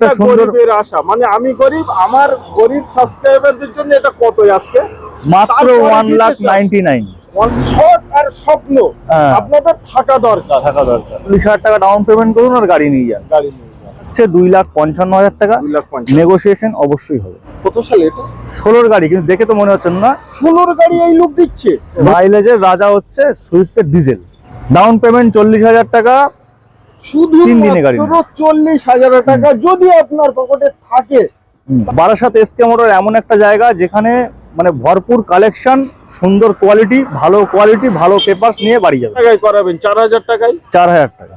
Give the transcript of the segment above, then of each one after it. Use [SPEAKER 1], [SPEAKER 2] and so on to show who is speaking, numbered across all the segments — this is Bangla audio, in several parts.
[SPEAKER 1] একটা
[SPEAKER 2] গরিবের আশা। মানে আমি গরিব আমার গরিব সাবস্ক্রাইবারদের জন্য এটা কতই আজকে?
[SPEAKER 1] মাত্র ওয়ান লাখ। নাইনটি নাইন
[SPEAKER 2] আর স্বপ্ন।
[SPEAKER 1] হ্যাঁ।
[SPEAKER 2] আপনাদের থাকা দরকার।
[SPEAKER 1] টাকা দরকার। চল্লিশ হাজার টাকা ডাউন পেমেন্ট করুন আর গাড়ি নিয়ে যান।
[SPEAKER 2] গাড়ি নিয়ে
[SPEAKER 1] হচ্ছে দুই লাখ পঞ্চান্ন হাজার টাকা। নেগোসিয়েশন অবশ্যই হবে।
[SPEAKER 2] কত সালে এটা?
[SPEAKER 1] ষোলোর গাড়ি কিন্তু দেখে তো মনে হচ্ছে না।
[SPEAKER 2] ষোলোর গাড়ি এই লোক দিচ্ছে।
[SPEAKER 1] মাইলেজের রাজা হচ্ছে সুইফটের ডিজেল ডাউন পেমেন্ট চল্লিশ হাজার টাকা।
[SPEAKER 2] শুধু
[SPEAKER 1] তিন দিনে গাড়ি
[SPEAKER 2] চল্লিশ হাজার টাকা যদি আপনার পকেটে থাকে।
[SPEAKER 1] বারাসাত এসকে মোটর এমন একটা জায়গা যেখানে মানে ভরপুর কালেকশন সুন্দর কোয়ালিটি ভালো কোয়ালিটি ভালো পেপারস নিয়ে বাড়ি যাবে।
[SPEAKER 2] টাকায় করাবেন চার হাজার টাকায়?
[SPEAKER 1] চার হাজার টাকা।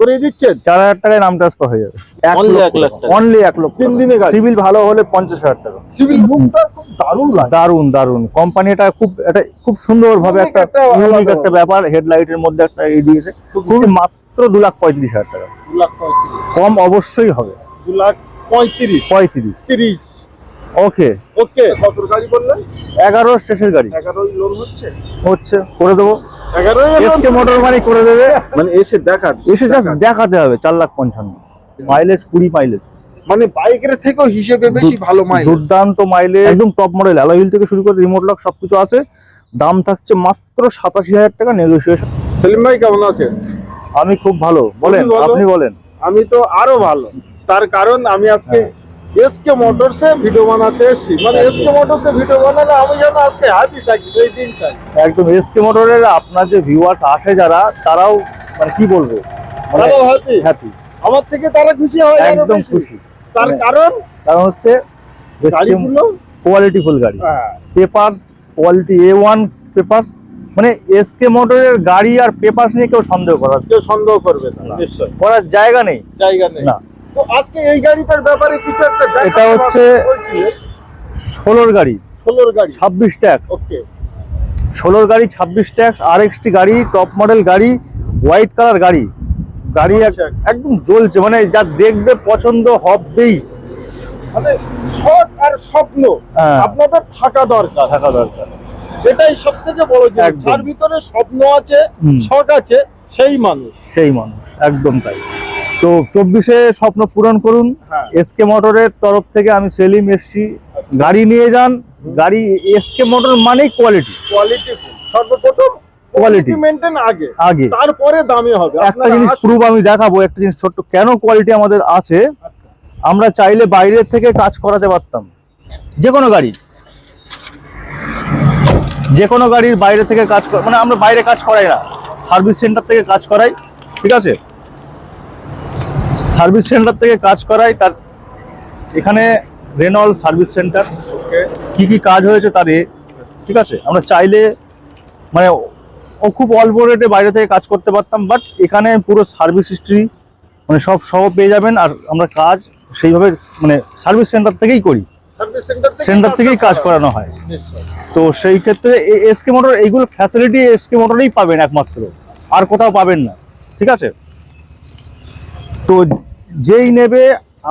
[SPEAKER 2] করে দিচ্ছেন?
[SPEAKER 1] চার হাজার টাকায় নাম ট্রান্সফার হয়ে যাবে।
[SPEAKER 2] Only এক।
[SPEAKER 1] অনলি লক্ষ
[SPEAKER 2] তিন দিনে
[SPEAKER 1] সিভিল ভালো হলে পঞ্চাশ হাজার টাকা।
[SPEAKER 2] সিভিল খুব দারুণ লাগে।
[SPEAKER 1] দারুণ দারুণ কোম্পানিটা খুব এটা খুব সুন্দর ভাবে একটা ইউনিক একটা ব্যাপার হেডলাইটের মধ্যে একটা দিয়েছে। খুবই মাত্র দু লাখ পঁয়ত্রিশ হাজার টাকা।
[SPEAKER 2] দু লাখ পঁয়ত্রিশ।
[SPEAKER 1] কম অবশ্যই হবে।
[SPEAKER 2] দু লাখ পঁয়ত্রিশ।
[SPEAKER 1] পঁয়ত্রিশ।
[SPEAKER 2] তিরিশ।
[SPEAKER 1] ওকে।
[SPEAKER 2] ওকে কত গাড়ি বললেন?
[SPEAKER 1] এগারো শেষের গাড়ি।
[SPEAKER 2] এগারোই লোন হচ্ছে?
[SPEAKER 1] হচ্ছে করে দেবো।
[SPEAKER 2] এগারোই
[SPEAKER 1] এসকে মোটর মানি করে দেবে।
[SPEAKER 2] মানে এসে দেখা
[SPEAKER 1] এসে জাস্ট দেখাতে হবে চার লাখ পঞ্চান্ন। মাইলেজ কুড়ি মাইলেজ
[SPEAKER 2] মানে বাইকের থেকেও হিসেবে বেশি ভালো মাইলেজ
[SPEAKER 1] দুর্দান্ত মাইলেজ একদম টপ মডেল থেকে শুরু করে রিমোট লক সবকিছু আছে। দাম থাকছে মাত্র সাতাশি হাজার টাকা নেগোসিয়েশন
[SPEAKER 2] সেলিম ভাই কেমন আছেন?
[SPEAKER 1] আমি খুব ভালো। বলেন আপনি বলেন।
[SPEAKER 2] আমি তো আরও ভালো। তার কারণ আমি আজকে। এসকে মোটরসে ভিডিও বানাতে এসেছি। মানে এসকে মোটরসে ভিডিও বানালে আমি যেন আজকে হ্যাপি থাকি সেই দিনটাই।
[SPEAKER 1] একদম এসকে মোটরের আপনার যে ভিউয়ার্স আসে যারা তারাও মানে কি বলব?
[SPEAKER 2] তারাও হ্যাপি
[SPEAKER 1] হ্যাপি
[SPEAKER 2] আমার থেকে তারা খুশি হয়
[SPEAKER 1] একদম খুশি।
[SPEAKER 2] তার
[SPEAKER 1] মানে-
[SPEAKER 2] কারণ?
[SPEAKER 1] কারণ হচ্ছে
[SPEAKER 2] গাড়িগুলো?
[SPEAKER 1] কোয়ালিটিফুল গাড়ি।
[SPEAKER 2] হ্যাঁ,
[SPEAKER 1] papers quality A one papers মানে এসকে মোটরের গাড়ি আর পেপারস নিয়ে কেউ সন্দেহ করার
[SPEAKER 2] কেউ সন্দেহ করবে না। নিশ্চয়
[SPEAKER 1] করার জায়গা নেই।
[SPEAKER 2] জায়গা নেই।
[SPEAKER 1] না।
[SPEAKER 2] তো আজকে এই গাড়িটার ব্যাপারে কিছু একটা
[SPEAKER 1] এটা হচ্ছে ষোলোর গাড়ি।
[SPEAKER 2] ষোলোর গাড়ি।
[SPEAKER 1] ছাব্বিশ ট্যাক্স।
[SPEAKER 2] ওকে।
[SPEAKER 1] ষোলোর গাড়ি ছাব্বিশ ট্যাক্স আর এক্সটি গাড়ি টপ মডেল গাড়ি হোয়াইট কালার গাড়ি। গাড়ি এক-
[SPEAKER 2] আচ্ছা।
[SPEAKER 1] একদম জ্বলছে মানে যা দেখবে পছন্দ হবেই।
[SPEAKER 2] মানে শখ আর স্বপ্ন
[SPEAKER 1] হ্যাঁ।
[SPEAKER 2] আপনাদের থাকা দরকার।
[SPEAKER 1] থাকা দরকার।
[SPEAKER 2] এটাই সব থেকে বড় জিনিস। যার ভিতরে স্বপ্ন আছে। শখ আছে সেই মানুষ।
[SPEAKER 1] সেই মানুষ একদম তাই। তো চব্বিশে স্বপ্ন পূরণ করুন।
[SPEAKER 2] হ্যাঁ।
[SPEAKER 1] এসকে মোটরের তরফ থেকে আমি সেলিম এসছি। গাড়ি নিয়ে যান। গাড়ি এসকে মোটর মানেই কোয়ালিটি
[SPEAKER 2] কোয়ালিটি সর্বপ্রথম কোয়ালিটি মেনটেন আগে।
[SPEAKER 1] আগে।
[SPEAKER 2] তারপরে দামি হবে।
[SPEAKER 1] একটা জিনিস প্রুফ আমি দেখাবো একটা জিনিস ছোট্ট। কেন কোয়ালিটি আমাদের আছে? আমরা চাইলে বাইরের থেকে কাজ করাতে পারতাম। যে কোনো গাড়ি। যে কোনো গাড়ির বাইরে থেকে কাজ কর- মানে আমরা বাইরে কাজ করাই না। সার্ভিস সেন্টার থেকে কাজ করাই ঠিক আছে? সার্ভিস সেন্টার থেকে কাজ করাই তার এখানে রেনল সার্ভিস সেন্টার. কি কি কাজ হয়েছে তার এ, ঠিক আছে? আমরা চাইলে মানে ও খুব অল্প রেটে বাইরে থেকে কাজ করতে পারতাম বাট এখানে পুরো সার্ভিস হিস্ট্রি মানে সব সহ পেয়ে যাবেন আর আমরা কাজ সেইভাবে মানে সার্ভিস সেন্টার থেকেই করি।
[SPEAKER 2] সেন্টার
[SPEAKER 1] থেকেই কাজ করানো হয়। তো সেই ক্ষেত্রে এসকে মোটর এইগুলো ফ্যাসিলিটি এসকে মোটরেই পাবেন একমাত্র। আর কোথাও পাবেন না। ঠিক আছে? তো যেই নেবে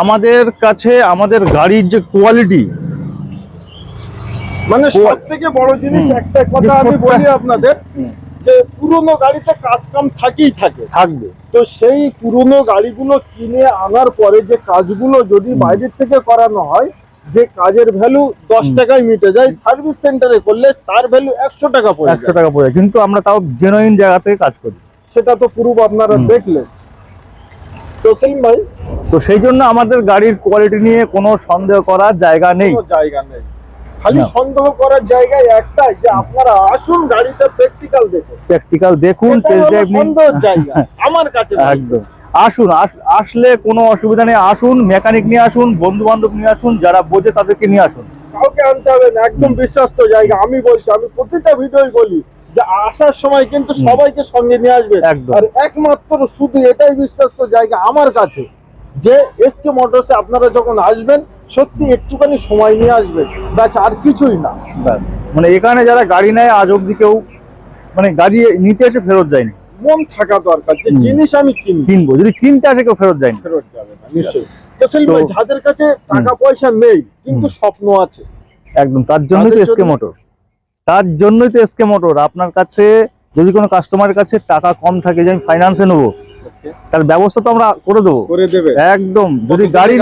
[SPEAKER 1] আমাদের কাছে আমাদের গাড়ির যে কোয়ালিটি
[SPEAKER 2] মানে সব থেকে বড় জিনিস একটা কথা আমি বলি আপনাদের যে পুরনো গাড়িতে কাজ কাম থাকেই থাকে।
[SPEAKER 1] থাকবে।
[SPEAKER 2] তো সেই পুরনো গাড়িগুলো কিনে আনার পরে যে কাজগুলো যদি বাইরের থেকে করানো হয় যে কাজের ভ্যালু দশ টাকায় মিটে যায় সার্ভিস সেন্টারে করলে তার ভ্যালু একশো টাকা পড়ে
[SPEAKER 1] একশো টাকা পড়ে কিন্তু আমরা তাও জেনুইন জায়গা থেকে কাজ করি।
[SPEAKER 2] সেটা তো পুরো আপনারা দেখলেন। তো সেলিম ভাই।
[SPEAKER 1] তো সেই জন্য আমাদের গাড়ির কোয়ালিটি নিয়ে কোনো সন্দেহ করার জায়গা নেই।
[SPEAKER 2] জায়গা নেই। খালি সন্দেহ করার জায়গায় একটাই যে আপনারা আসুন গাড়িটা প্র্যাকটিক্যাল দেখুন।
[SPEAKER 1] প্র্যাকটিক্যাল দেখুন টেস্ট ড্রাইভ নিন।
[SPEAKER 2] জায়গা। আমার কাছে
[SPEAKER 1] একদম। আসুন আস- আসলে কোনো অসুবিধা নেই আসুন মেকানিক নিয়ে আসুন বন্ধু বান্ধব নিয়ে আসুন যারা বোঝে তাদেরকে নিয়ে আসুন।
[SPEAKER 2] কাউকে আনতে হবে না একদম বিশ্বস্ত জায়গা আমি বলছি আমি প্রতিটা ভিডিওই বলি যে আসার সময় কিন্তু সবাইকে সঙ্গে নিয়ে আসবে।
[SPEAKER 1] একদম।
[SPEAKER 2] আর একমাত্র শুধু এটাই বিশ্বস্ত জায়গা আমার কাছে যে এসকে মোটরসে আপনারা যখন আসবেন সত্যি একটুখানি সময় নিয়ে আসবেন ব্যাস আর কিছুই না।
[SPEAKER 1] ব্যাস। মানে এখানে যারা গাড়ি নেয় আজ অব্দি কেউ মানে গাড়ি নিতে এসে ফেরত যায়নি।
[SPEAKER 2] মন থাকা দরকার যে জিনিস আমি কিনবো।
[SPEAKER 1] কিনবো যদি কিনতে আসে কেউ ফেরত যায়
[SPEAKER 2] ফেরত যাবে না নিশ্চয়ই। যাদের কাছে টাকা পয়সা নেই কিন্তু স্বপ্ন আছে।
[SPEAKER 1] একদম তার জন্যই তো মোটর তার জন্যই তো মোটর আপনার কাছে যদি কোনো কাস্টমারের কাছে টাকা কম থাকে যে আমি নেব তার ব্যবস্থা তো আমরা করে দেবো। একদম যদি গাড়ি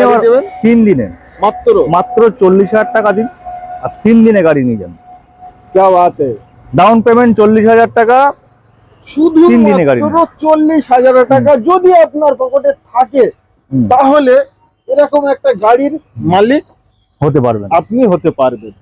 [SPEAKER 1] তিন দিনে।
[SPEAKER 2] মাত্র?
[SPEAKER 1] মাত্র চল্লিশ হাজার টাকা দিন আর তিন দিনে গাড়ি নিয়ে যান। ডাউন পেমেন্ট চল্লিশ হাজার টাকা
[SPEAKER 2] শুধু। চল্লিশ হাজার টাকা যদি আপনার পকেটে থাকে তাহলে এরকম একটা গাড়ির মালিক
[SPEAKER 1] হতে পারবেন।
[SPEAKER 2] আপনি হতে পারবেন।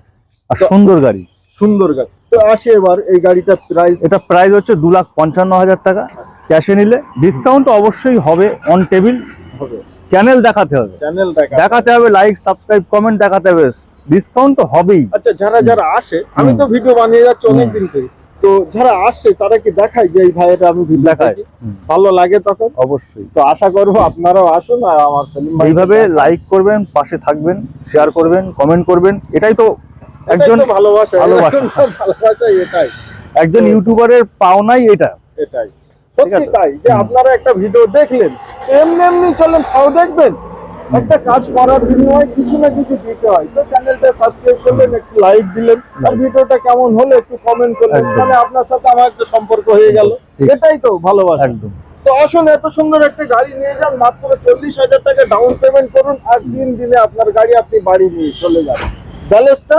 [SPEAKER 1] আর সুন্দর গাড়ি।
[SPEAKER 2] সুন্দর গাড়ি। তো আসে এবার এই গাড়িটার প্রাইস
[SPEAKER 1] এটা প্রাইস হচ্ছে দু লাখ পঞ্চান্ন হাজার টাকা। ক্যাশে নিলে ডিসকাউন্ট অবশ্যই হবে অন টেবিল
[SPEAKER 2] হবে।
[SPEAKER 1] চ্যানেল দেখাতে হবে।
[SPEAKER 2] চ্যানেল
[SPEAKER 1] দেখাতে হবে লাইক সাবস্ক্রাইব কমেন্ট দেখাতে হবে। ডিসকাউন্ট তো হবেই।
[SPEAKER 2] আচ্ছা যারা যারা আসে আমি তো ভিডিও বানিয়ে যাচ্ছি। অনেকদিন থেকে। তো যারা আসছে তারা কি দেখায় যে এই ভাইয়েরা আমি
[SPEAKER 1] দেখায়।
[SPEAKER 2] ভালো লাগে তখন?
[SPEAKER 1] অবশ্যই।
[SPEAKER 2] তো আশা করব আপনারাও আসুন আর আমার
[SPEAKER 1] এইভাবে লাইক করবেন পাশে থাকবেন শেয়ার করবেন কমেন্ট করবেন এটাই তো একজন
[SPEAKER 2] ভালোবাসা।
[SPEAKER 1] ভালোবাসা।
[SPEAKER 2] এরকম ভালোবাসা এটাই।
[SPEAKER 1] একজন ইউটিউবারের পাওনাই এটা।
[SPEAKER 2] এটাই। সত্যি তাই যে আপনারা একটা ভিডিও দেখলেন এমনি এমনি চলেন তাও দেখবেন। একটা কাজ করার বিনিময়ে কিছু না কিছু দিতে হয়। তো চ্যানেলটা সাবস্ক্রাইব করলেন একটু লাইক দিলেন আর ভিডিওটা কেমন হলো একটু কমেন্ট করলেন। তাহলে আপনার সাথে আমার একটা সম্পর্ক হয়ে গেল। এটাই তো ভালোবাসা।
[SPEAKER 1] একদম।
[SPEAKER 2] তো আসুন এত সুন্দর একটা গাড়ি নিয়ে যান মাত্র চল্লিশ হাজার টাকা ডাউন পেমেন্ট করুন আর তিন দিনে আপনার গাড়ি আপনি বাড়ি নিয়ে চলে যান ব্যালেন্সটা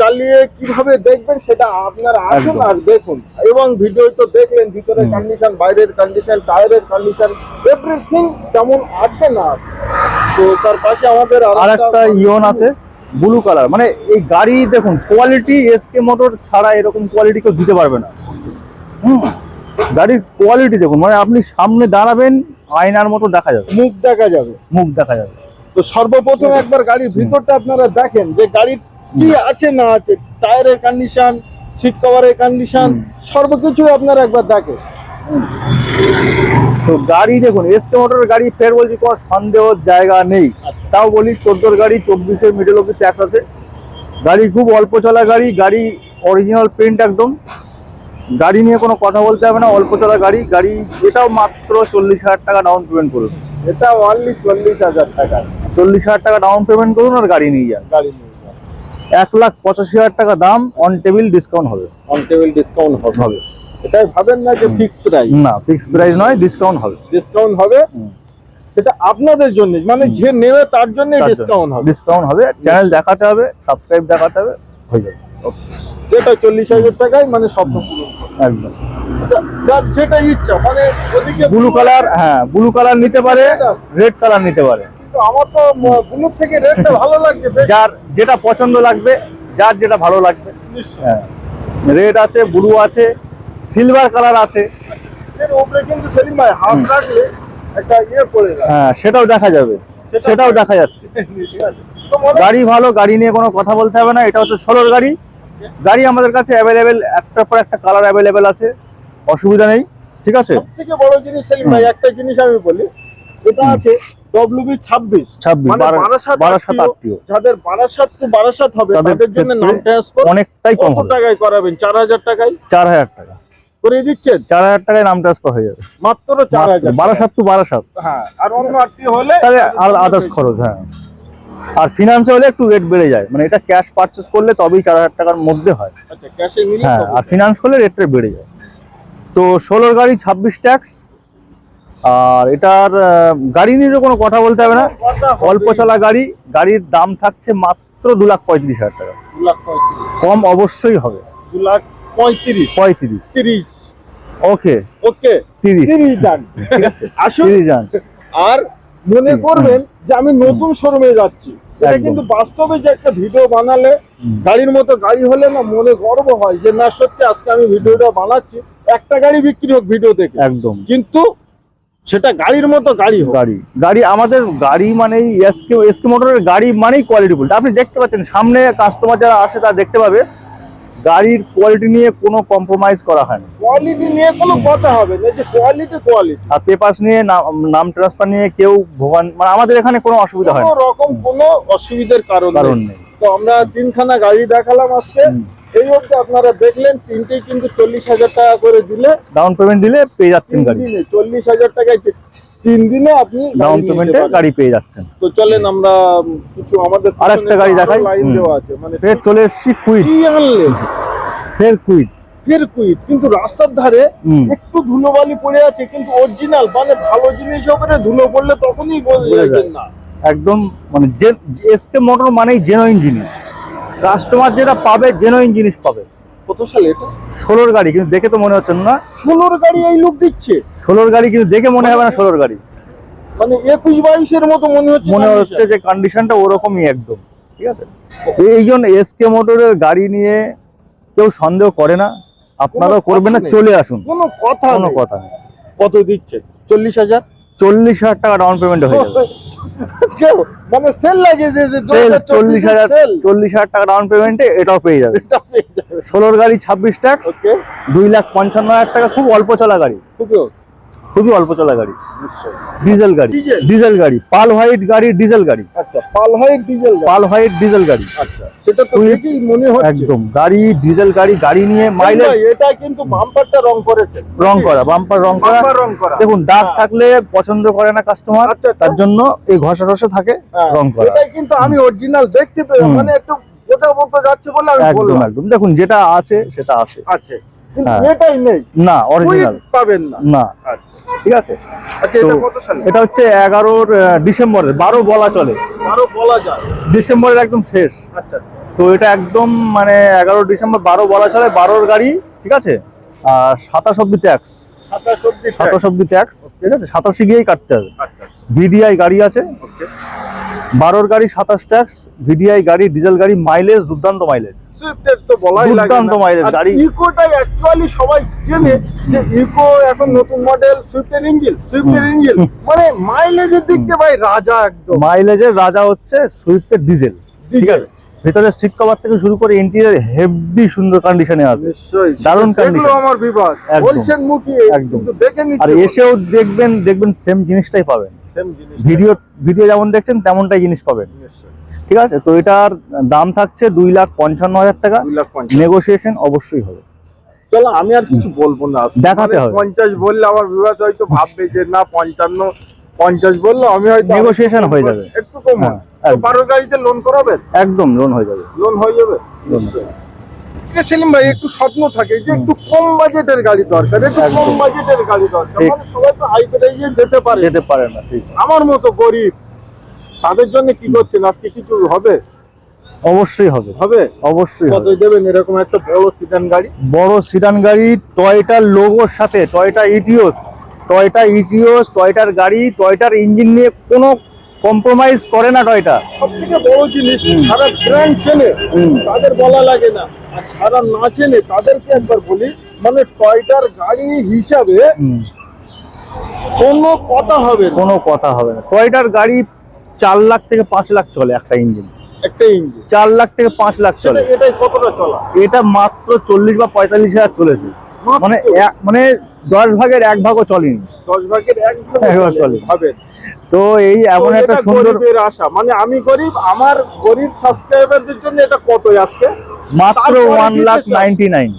[SPEAKER 2] চালিয়ে কীভাবে দেখবেন সেটা আপনারা আসুন আর দেখুন। এবং ভিডিও তো দেখলেন ভিতরের কন্ডিশন বাইরের কন্ডিশন টায়ারের কন্ডিশন এভরিথিং কেমন আছে না তো তার পাশে আমাদের
[SPEAKER 1] আর একটা ইয়ন আছে ব্লু কালার মানে এই গাড়ি দেখুন কোয়ালিটি এসকে মোটর ছাড়া এরকম কোয়ালিটি কেউ দিতে পারবে না। হুম। গাড়ির কোয়ালিটি দেখুন মানে আপনি সামনে দাঁড়াবেন আয়নার মতো দেখা যাবে।
[SPEAKER 2] মুখ দেখা যাবে।
[SPEAKER 1] মুখ দেখা যাবে।
[SPEAKER 2] তো সর্বপ্রথম একবার গাড়ির ভিতরটা আপনারা দেখেন যে গাড়ির কি আছে না আছে টায়ারের কন্ডিশন সিট কভারের কন্ডিশন। সর্বকিছু আপনারা একবার দেখেন।
[SPEAKER 1] তো গাড়ি দেখুন এসকে মোটরের গাড়ি ফের বলছি কোনো সন্দেহর জায়গা নেই। তাও বলি চোদ্দোর গাড়ি চব্বিশের মিডল অব্দি ট্যাক্স আছে। গাড়ি খুব অল্প চলা গাড়ি গাড়ি অরিজিনাল প্রিন্ট একদম। গাড়ি নিয়ে কোনো কথা বলতে হবে না অল্প চলা গাড়ি। গাড়ি এটাও মাত্র চল্লিশ হাজার টাকা ডাউন পেমেন্ট করুন
[SPEAKER 2] এটা অনলি চল্লিশ হাজার টাকা।
[SPEAKER 1] চল্লিশ হাজার টাকা ডাউন পেমেন্ট করুন আর গাড়ি নিয়ে যান।
[SPEAKER 2] গাড়ি নিয়ে যান।
[SPEAKER 1] এক লাখ পঁচাশি হাজার টাকা দাম অন টেবিল ডিসকাউন্ট হবে।
[SPEAKER 2] অন টেবিল ডিসকাউন্ট হবে। এটাই ভাবেন না যে ফিক্সড প্রাইস
[SPEAKER 1] না ফিক্স প্রাইস নয় ডিসকাউন্ট হবে।
[SPEAKER 2] ডিসকাউন্ট হবে। সেটা আপনাদের জন্য মানে যে নেবে তার জন্য ডিসকাউন্ট হবে।
[SPEAKER 1] ডিসকাউন্ট হবে চ্যানেল দেখাতে হবে সাবস্ক্রাইব দেখাতে হবে হয়ে যাবে।
[SPEAKER 2] যেটা চল্লিশ হাজার টাকায় মানে স্বপ্ন
[SPEAKER 1] একদম।
[SPEAKER 2] যেটা ইচ্ছা মানে ওদিকে
[SPEAKER 1] ব্লু কালার হ্যাঁ ব্লু কালার নিতে পারে রেড কালার নিতে পারে।
[SPEAKER 2] আমার তো ব্লুর থেকে রেডটা ভালো লাগছে বেশ।
[SPEAKER 1] যার যেটা পছন্দ লাগবে যার যেটা ভালো লাগবে। হ্যাঁ। রেড আছে ব্লু আছে সিলভার কালার আছে।
[SPEAKER 2] এর উপরে কিন্তু সেলিম ভাই হাত রাখলে একটা ইয়ে পড়ে যায়।
[SPEAKER 1] হ্যাঁ সেটাও দেখা যাবে।
[SPEAKER 2] সেটাও
[SPEAKER 1] দেখা যাচ্ছে। গাড়ি ভালো গাড়ি নিয়ে কোনো কথা বলতে হবে না। এটা হচ্ছে ষোলোর গাড়ি। গাড়ি আমাদের কাছে অ্যাভেলেবেল একটার পর একটা কালার অ্যাভেলেবেল আছে। অসুবিধা নেই। ঠিক আছে?
[SPEAKER 2] সব থেকে বড় জিনিস সেলিম ভাই একটা জিনিস আমি বলি। এটা আছে ডব্লিউবি ছাব্বিশ।
[SPEAKER 1] ছাব্বিশ
[SPEAKER 2] বারাসাত
[SPEAKER 1] বারাসাত
[SPEAKER 2] আত্মীয়,
[SPEAKER 1] আত্মীয়।
[SPEAKER 2] যাদের বারাসাত টু বারাসাত হবে
[SPEAKER 1] তাদের
[SPEAKER 2] তাদের জন্য নাম ট্রান্সফার
[SPEAKER 1] অনেকটাই কম
[SPEAKER 2] কত টাকায় করাবেন? চার হাজার টাকায়?
[SPEAKER 1] চার হাজার টাকা।
[SPEAKER 2] করে দিচ্ছেন?
[SPEAKER 1] টাকায় নাম ট্রান্সফার হয়ে যাবে।
[SPEAKER 2] মাত্র
[SPEAKER 1] বারাসাত টু বারাসাত।
[SPEAKER 2] হ্যাঁ আর অন্য আত্মীয় হলে
[SPEAKER 1] তাহলে আর আদার্স খরচ হ্যাঁ। আর ফিনান্সে হলে একটু রেট বেড়ে যায়। মানে এটা ক্যাশ পারচেস করলে তবেই চার হাজার টাকার মধ্যে হয়।
[SPEAKER 2] আচ্ছা ক্যাশে
[SPEAKER 1] হ্যাঁ আর ফিনান্স করলে রেটটা বেড়ে যায়। তো ষোলোর গাড়ি ছাব্বিশ ট্যাক্স আর এটার গাড়ি নিয়ে কোনো কথা বলতে হবে না। অল্প চলা গাড়ি গাড়ির দাম থাকছে মাত্র দু লাখ পঁয়ত্রিশ হাজার টাকা। কম অবশ্যই হবে।
[SPEAKER 2] দু লাখ পঁয়ত্রিশ।
[SPEAKER 1] পঁয়ত্রিশ।
[SPEAKER 2] তিরিশ।
[SPEAKER 1] ওকে।
[SPEAKER 2] ওকে।
[SPEAKER 1] তিরিশ।
[SPEAKER 2] তিরিশ যান। আসুন।
[SPEAKER 1] যান।
[SPEAKER 2] আর মনে করবেন যে আমি নতুন শোরুমে যাচ্ছি। এটা কিন্তু বাস্তবে যে একটা ভিডিও বানালে গাড়ির মতো গাড়ি হলে না মনে গর্ব হয় যে না সত্যি আজকে আমি ভিডিওটা বানাচ্ছি। একটা গাড়ি বিক্রি হোক ভিডিও দেখে।
[SPEAKER 1] একদম।
[SPEAKER 2] কিন্তু সেটা গাড়ির মতো গাড়ি
[SPEAKER 1] গাড়ি। গাড়ি আমাদের গাড়ি মানেই এসকে এসকে মোটরের গাড়ি মানেই কোয়ালিটি ফুল আপনি দেখতে পাচ্ছেন সামনে কাস্টমার যারা আসে তারা দেখতে পাবে গাড়ির কোয়ালিটি নিয়ে কোনো কম্প্রোমাইজ করা হয় না।
[SPEAKER 2] কোয়ালিটি নিয়ে কোনো কথা হবে না যে কোয়ালিটি কোয়ালিটি
[SPEAKER 1] আর পেপার্স নিয়ে নাম ট্রান্সফার নিয়ে কেউ ভোগান মানে আমাদের এখানে কোনো অসুবিধা হয়
[SPEAKER 2] কোনো
[SPEAKER 1] না
[SPEAKER 2] রকম কোনো অসুবিধার কারণ
[SPEAKER 1] কারণ
[SPEAKER 2] নেই। তো আমরা তিনখানা গাড়ি দেখালাম আজকে। এই অবধি আপনারা দেখলেন তিনটেই কিন্তু চল্লিশ হাজার টাকা করে দিলে
[SPEAKER 1] ডাউন পেমেন্ট দিলে পেয়ে যাচ্ছেন গাড়ি।
[SPEAKER 2] চল্লিশ হাজার টাকায় তিন দিনে আপনি
[SPEAKER 1] ডাউন পেমেন্টে গাড়ি পেয়ে যাচ্ছেন।
[SPEAKER 2] তো চলেন আমরা কিছু আমাদের
[SPEAKER 1] আরেকটা গাড়ি দেখাই।
[SPEAKER 2] লাইন দেওয়া আছে মানে
[SPEAKER 1] ফের চলে এসছি কুইড
[SPEAKER 2] কি আনলে?
[SPEAKER 1] ফের
[SPEAKER 2] কুইট কিন্তু রাস্তার ধারে। একটু ধুলোবালি পড়ে আছে কিন্তু অরিজিনাল মানে ভালো জিনিস ওখানে ধুলো পড়লে তখনই
[SPEAKER 1] বোঝা। যায়।
[SPEAKER 2] না।
[SPEAKER 1] একদম মানে যে এসকে মোটর মানেই জেনুইন জিনিস। কাস্টমার যেটা পাবে জেনুইন জিনিস পাবে।
[SPEAKER 2] কত সালে এটা?
[SPEAKER 1] ষোলোর গাড়ি কিন্তু দেখে তো মনে হচ্ছে না।
[SPEAKER 2] ষোলোর গাড়ি এই লুক দিচ্ছে?
[SPEAKER 1] ষোলোর গাড়ি কিন্তু দেখে মনে হবে না ষোলোর গাড়ি।
[SPEAKER 2] মানে একুশ বাইশের মতো মনে হচ্ছে
[SPEAKER 1] মনে হচ্ছে যে কন্ডিশনটা ওরকমই একদম ঠিক আছে? এই জন্য এসকে মোটরের গাড়ি নিয়ে কেউ সন্দেহ করে না। আপনারাও
[SPEAKER 2] কোনো
[SPEAKER 1] করবেন না চলে আসুন।
[SPEAKER 2] কোনো কথা
[SPEAKER 1] কোনো কথা নেই।
[SPEAKER 2] কত দিচ্ছে? চল্লিশ হাজার?
[SPEAKER 1] চল্লিশ হাজার টাকা ডাউন পেমেন্ট হয়ে যাবে।
[SPEAKER 2] মানে সেল 2024
[SPEAKER 1] চল্লিশ হাজার চল্লিশ হাজার টাকা ডাউন পেমেন্টে এটাও পেয়ে যাবে।
[SPEAKER 2] এটা পেয়ে যাবে।
[SPEAKER 1] ষোলোর গাড়ি ছাব্বিশ ট্যাক্স দুই লাখ পঞ্চান্ন হাজার টাকা খুব অল্প চলা গাড়ি।
[SPEAKER 2] খুবই
[SPEAKER 1] খুবই অল্প চলা গাড়ি। ডিজেল গাড়ি।
[SPEAKER 2] ডিজেল?
[SPEAKER 1] গাড়ি। পাল হোয়াইট গাড়ি ডিজেল গাড়ি।
[SPEAKER 2] আচ্ছা pearl white diesel
[SPEAKER 1] pearl white diesel গাড়ি।
[SPEAKER 2] আচ্ছা সেটা তো দেখেই মনে হচ্ছে।
[SPEAKER 1] একদম গাড়ি ডিজেল গাড়ি গাড়ি নিয়ে মাইলেজ
[SPEAKER 2] এটা কিন্তু বাম্পারটা রং করেছে।
[SPEAKER 1] রং করা বাম্পার রং করা।
[SPEAKER 2] রং করা।
[SPEAKER 1] দেখুন দাগ
[SPEAKER 2] হ্যাঁ।
[SPEAKER 1] থাকলে পছন্দ করে না কাস্টমার
[SPEAKER 2] আচ্ছা, আচ্ছা।
[SPEAKER 1] তার জন্য এই ঘষা ঘষা থাকে
[SPEAKER 2] হ্যাঁ,
[SPEAKER 1] রং করা।
[SPEAKER 2] এটাই কিন্তু আমি অরিজিনাল দেখতে। মানে একটু কোথাও বলতে যাচ্ছে বলে আমি
[SPEAKER 1] একদম
[SPEAKER 2] বললাম।
[SPEAKER 1] একদম। দেখুন যেটা আছে সেটা আছে।
[SPEAKER 2] আছে কিন্তু
[SPEAKER 1] হ্যাঁ।
[SPEAKER 2] এটাই নেই।
[SPEAKER 1] না অরিজিনাল
[SPEAKER 2] পাবেন না।
[SPEAKER 1] না।
[SPEAKER 2] আচ্ছা।
[SPEAKER 1] ঠিক আছে?
[SPEAKER 2] আচ্ছা এটা কত সালে?
[SPEAKER 1] এটা হচ্ছে ডিসেম্বরের বলা চলে।
[SPEAKER 2] আরও বলা যায়।
[SPEAKER 1] ডিসেম্বরের একদম শেষ।
[SPEAKER 2] আচ্ছা
[SPEAKER 1] তো এটা একদম মানে এগারো ডিসেম্বর বারো বলা চলে বারোর গাড়ি ঠিক আছে? আর সাতাশ অব্দি ট্যাক্স
[SPEAKER 2] সাতাশ অব্দি
[SPEAKER 1] সাতাশ অব্দি ট্যাক্স ঠিক আছে? সাতাশি গিয়েই কাটতে হবে।
[SPEAKER 2] আচ্ছা।
[SPEAKER 1] ভিডিআই গাড়ি আছে। বারোর গাড়ি সাতাশ ট্যাক্স ভিডিআই গাড়ি ডিজেল গাড়ি মাইলেজ দুর্দান্ত মাইলেজ।
[SPEAKER 2] সুইফটের তো বলাই
[SPEAKER 1] দুর্দান্ত mileage গাড়ি।
[SPEAKER 2] ইকোটাই অ্যাকচুয়ালি সবাই চেনে যে ইকো এখন নতুন মডেল সুইফটের ইঞ্জিন সুইফটের ইঞ্জিন মানে মাইলেজের দিক দিয়ে ভাই রাজা একদম।
[SPEAKER 1] মাইলেজের রাজা হচ্ছে সুইফটের ডিজেল ঠিক আছে? ভেতরে সিট কভার থেকে শুরু করে ইন্টেরিয়ার হেভি সুন্দর কন্ডিশনে আছে। দারুণ condition।
[SPEAKER 2] আমার বিভাগ বলছেন মুখি
[SPEAKER 1] একদম।
[SPEAKER 2] কিন্তু দেখে
[SPEAKER 1] আর এসেও দেখবেন দেখবেন সেম জিনিসটাই পাবেন। ভিডিও ভিডিও যেমন দেখছেন তেমনটাই জিনিস পাবেন। ঠিক আছে? তো এটার দাম থাকছে দুই লাখ পঞ্চান্ন হাজার টাকা। নেগোসিয়েশন অবশ্যই হবে।
[SPEAKER 2] চলো আমি আর কিছু বলব না।
[SPEAKER 1] দেখাতে
[SPEAKER 2] মানে
[SPEAKER 1] হবে।
[SPEAKER 2] পঞ্চাশ বললে আমার বিভাগ হয়তো ভাববে যে না পঞ্চান্ন পঞ্চাশ বলল আমি হয়তো
[SPEAKER 1] Negotiation হয়ে যাবে।
[SPEAKER 2] একটু কম
[SPEAKER 1] হ্যাঁ।
[SPEAKER 2] বারো গাড়িতে লোন করাবেন?
[SPEAKER 1] একদম লোন হয়ে যাবে।
[SPEAKER 2] লোন হয়ে যাবে। নিশ্চয়ই। সেলিম ভাই একটু স্বপ্ন থাকে যে একটু কম বাজেটের গাড়ি দরকার একটু কম বাজেটের গাড়ি দরকার। মানে সবাই তো হাই প্রাইজে যেতে পারে।
[SPEAKER 1] যেতে পারে না ঠিক।
[SPEAKER 2] আমার মতো গরিব তাদের জন্য কি করছেন? আজকে কিছু হবে?
[SPEAKER 1] অবশ্যই হবে।
[SPEAKER 2] হবে?
[SPEAKER 1] অবশ্যই
[SPEAKER 2] কত দেবেন এরকম একটা বড় সিডান গাড়ি?
[SPEAKER 1] বড় সিডান গাড়ি টয়টার লোগোর সাথে টয়টা ইটিওস টয়টা ইটিওস টয়টার গাড়ি টয়টার ইঞ্জিন নিয়ে কোনো কম্প্রোমাইজ করে না টয়টা।
[SPEAKER 2] সব থেকে বড় জিনিস ব্র্যান্ড চেনে
[SPEAKER 1] হুম।
[SPEAKER 2] তাদের বলা লাগে না। যারা না চেনে তাদেরকে একবার বলি মানে টয়টার গাড়ি হিসাবে কোনো কথা হবে
[SPEAKER 1] কোনো কথা হবে না। টয়টার গাড়ি চার লাখ থেকে পাঁচ লাখ চলে একটা ইঞ্জিন।
[SPEAKER 2] একটা ইঞ্জিন।
[SPEAKER 1] চার লাখ থেকে পাঁচ লাখ চলে।
[SPEAKER 2] এটাই কতটা চলা?
[SPEAKER 1] এটা মাত্র চল্লিশ বা পঁয়তাল্লিশ হাজার চলেছে। মানে মানে দশ ভাগের এক ভাগও চলেনি।
[SPEAKER 2] দশ ভাগের এক ভাগ
[SPEAKER 1] চলে।
[SPEAKER 2] হবে
[SPEAKER 1] তো এই এমন একটা সুন্দর
[SPEAKER 2] আশা। মানে আমি গরিব আমার গরিব সাবস্ক্রাইবারদের জন্য এটা কতই আজকে?
[SPEAKER 1] মাত্র one lakh.
[SPEAKER 2] Ninety nine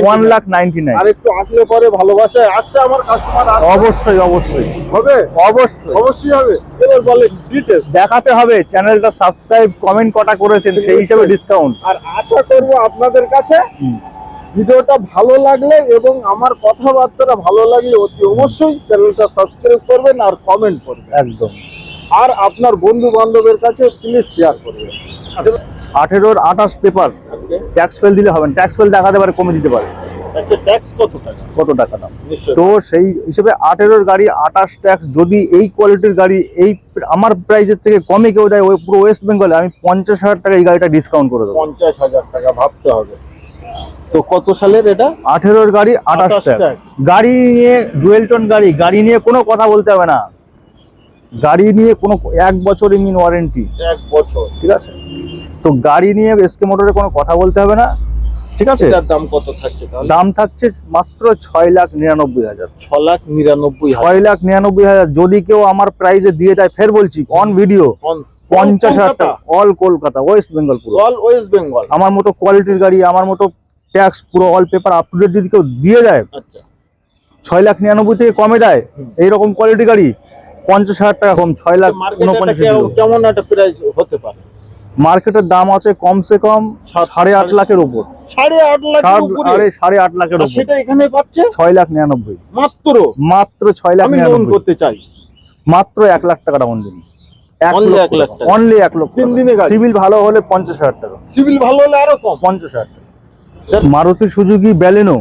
[SPEAKER 1] one lakh ninety nine
[SPEAKER 2] আর একটু আসলে পরে ভালোবাসায় আসছে আমার কাস্টমার
[SPEAKER 1] অবশ্যই অবশ্যই।
[SPEAKER 2] হবে?
[SPEAKER 1] অবশ্যই।
[SPEAKER 2] অবশ্যই হবে। এবার বলে ডিটেলস
[SPEAKER 1] দেখাতে হবে চ্যানেলটা সাবস্ক্রাইব কমেন্ট কটা করেছেন সেই হিসেবে ডিসকাউন্ট
[SPEAKER 2] আর আশা করব আপনাদের কাছে ভিডিওটা ভালো লাগলে এবং আমার কথাবার্তাটা ভালো লাগলে অতি অবশ্যই চ্যানেলটা সাবস্ক্রাইব করবেন আর কমেন্ট করবেন।
[SPEAKER 1] একদম।
[SPEAKER 2] আর আপনার বন্ধু বান্ধবের কাছে প্লিজ শেয়ার করবেন।
[SPEAKER 1] আঠেরোর আঠাশ পেপার ট্যাক্স ফেল দিলে হবে ট্যাক্স ফেল দেখাতে পারে কমে দিতে পারে।
[SPEAKER 2] কত টাকা?
[SPEAKER 1] দাম? তো সেই হিসেবে আঠেরোর গাড়ি আঠাশ ট্যাক্স যদি এই কোয়ালিটির গাড়ি এই আমার প্রাইজের থেকে কমে কেউ দেয় ওই পুরো ওয়েস্ট বেঙ্গলে আমি পঞ্চাশ হাজার টাকা এই গাড়িটা ডিসকাউন্ট করে দেবো।
[SPEAKER 2] পঞ্চাশ হাজার টাকা ভাবতে হবে। তো কত সালের এটা?
[SPEAKER 1] আঠেরোর গাড়ি আঠাশ
[SPEAKER 2] ট্যাক্স।
[SPEAKER 1] গাড়ি নিয়ে ডুয়েল টোন গাড়ি গাড়ি নিয়ে কোনো কথা বলতে হবে না। গাড়ি নিয়ে কোনো এক বছর ইঞ্জিন ওয়ারেন্টি
[SPEAKER 2] এক বছর।
[SPEAKER 1] ঠিক আছে? তো গাড়ি নিয়ে এসকে মোটরে কোনো কথা বলতে হবে না। ঠিক আছে?
[SPEAKER 2] দাম কত থাকছে তাহলে?
[SPEAKER 1] দাম থাকছে মাত্র ছয় লাখ নিরানব্বই হাজার।
[SPEAKER 2] ছ লাখ নিরানব্বই
[SPEAKER 1] ছয় লাখ নিরানব্বই হাজার। যদি কেউ আমার প্রাইসে দিয়ে দেয় ফের বলছি অন ভিডিও পঞ্চাশ হাজার টাকা। অল কলকাতা ওয়েস্ট বেঙ্গল পুরো।
[SPEAKER 2] অল ওয়েস্ট বেঙ্গল
[SPEAKER 1] আমার মতো কোয়ালিটির গাড়ি আমার মতো ট্যাক্স পুরো all paper up to date যদি কেউ দিয়ে দেয়
[SPEAKER 2] আচ্ছা।
[SPEAKER 1] ছয় লাখ নিরানব্বই থেকে কমে দেয় এইরকম কোয়ালিটি গাড়ি পঞ্চাশ হাজার টাকা কম ছয় লাখ উনপঞ্চাশ
[SPEAKER 2] কেমন একটা প্রাইস হতে পারে?
[SPEAKER 1] মার্কেটের দাম আছে কমসে কম সাড়ে আট লাখের উপর।
[SPEAKER 2] সাড়ে আট লাখের
[SPEAKER 1] সাত- সাড়ে আট লাখের উপর।
[SPEAKER 2] সেটা এখানে পাচ্ছে?
[SPEAKER 1] ছয় লাখ নিরানব্বই।
[SPEAKER 2] মাত্র?
[SPEAKER 1] মাত্র ছয় লাখ নিরানব্বই।
[SPEAKER 2] করতে চাই।
[SPEAKER 1] মাত্র এক লাখ টাকা ডাউন দিন
[SPEAKER 2] লাখ।
[SPEAKER 1] অনলি এক লক্ষ
[SPEAKER 2] তিন দিনে
[SPEAKER 1] সিভিল ভালো হলে পঞ্চাশ হাজার টাকা।
[SPEAKER 2] সিভিল ভালো হলে আরও কম?
[SPEAKER 1] পঞ্চাশ হাজার টাকা। মারুতি সুজুকি ব্যালেনো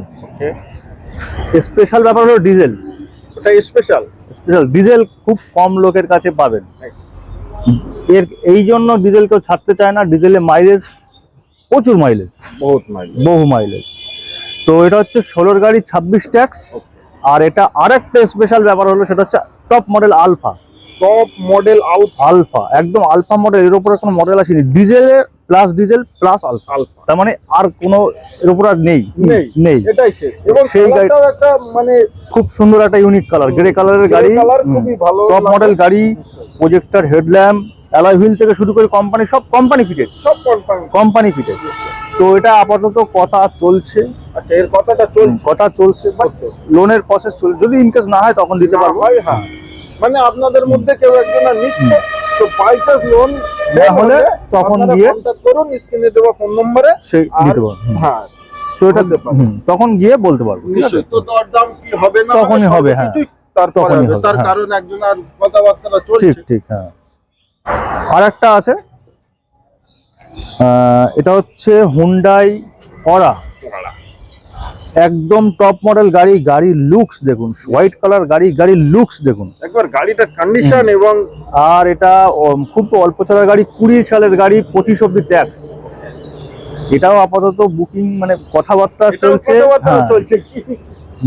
[SPEAKER 1] স্পেশাল ব্যাপার হলো ডিজেল
[SPEAKER 2] ওটা স্পেশাল
[SPEAKER 1] স্পেশাল ডিজেল খুব কম লোকের কাছে পাবেন। এর এই জন্য ডিজেল কেউ ছাড়তে চায় না। ডিজেলের মাইলেজ প্রচুর মাইলেজ
[SPEAKER 2] বহুত মাইল
[SPEAKER 1] বহু মাইলেজ তো এটা হচ্ছে ষোলোর গাড়ি ছাব্বিশ ট্যাক্স। আর এটা আরেকটা স্পেশাল ব্যাপার হলো সেটা হচ্ছে top model alpha
[SPEAKER 2] top model out
[SPEAKER 1] alpha একদম আলফা মডেল এর উপরে কোনো মডেল আসেনি। ডিজেলের প্লাস ডিজেল প্লাস আলফা তার মানে আর কোনো এর উপর আর নেই।
[SPEAKER 2] নেই।
[SPEAKER 1] নেই।
[SPEAKER 2] এটাই শেষ। এবং
[SPEAKER 1] সেই
[SPEAKER 2] একটা মানে
[SPEAKER 1] খুব সুন্দর একটা ইউনিক কালার গ্রে কালারের গাড়ি।
[SPEAKER 2] খুবই ভালো
[SPEAKER 1] টপ মডেল গাড়ি প্রজেক্টর হেডল্যাম্প অ্যালয় হুইল থেকে শুরু করে কোম্পানি সব কোম্পানি ফিটেড
[SPEAKER 2] সব
[SPEAKER 1] কোম্পানি ফিটেড তো এটা আপাতত কথা চলছে।
[SPEAKER 2] আচ্ছা এর কথাটা চলছে।
[SPEAKER 1] কথা চলছে। বাট লোনের প্রসেস চলছে। যদি ইনকেস না হয় তখন দিতে পারব।
[SPEAKER 2] হ্যাঁ মানে আপনাদের মধ্যে কেউ একজন নিচ্ছে। তো বাইচান্স লোন
[SPEAKER 1] না হলে তখন গিয়ে
[SPEAKER 2] করুন স্ক্রিনে দেওয়া ফোন নম্বরে
[SPEAKER 1] সে
[SPEAKER 2] আর-
[SPEAKER 1] দিতে পারব।
[SPEAKER 2] হ্যাঁ
[SPEAKER 1] তো এটা তখন গিয়ে বলতে পারব ঠিক আছে?
[SPEAKER 2] নিশ্চয়ই তো দরদাম কি হবে না
[SPEAKER 1] তখনই হবে, হ্যাঁ।
[SPEAKER 2] তারপরে তার
[SPEAKER 1] হ্যাঁ।
[SPEAKER 2] কারণ একজন আর কথাবার্তা চলছে।
[SPEAKER 1] ঠিক ঠিক হ্যাঁ। আর একটা আছে আহ, এটা হচ্ছে হুন্ডাই অরা একদম টপ মডেল গাড়ি গাড়ির লুকস দেখুন হোয়াইট কালার গাড়ি গাড়ির লুকস দেখুন।
[SPEAKER 2] একবার গাড়িটার কন্ডিশন এবং
[SPEAKER 1] আর এটা খুব অল্প চলার গাড়ি কুড়ি সালের গাড়ি পঁচিশ অব্দি ট্যাক্স এটাও আপাতত বুকিং মানে কথাবার্তা চলছে। হ্যাঁ,
[SPEAKER 2] চলছে।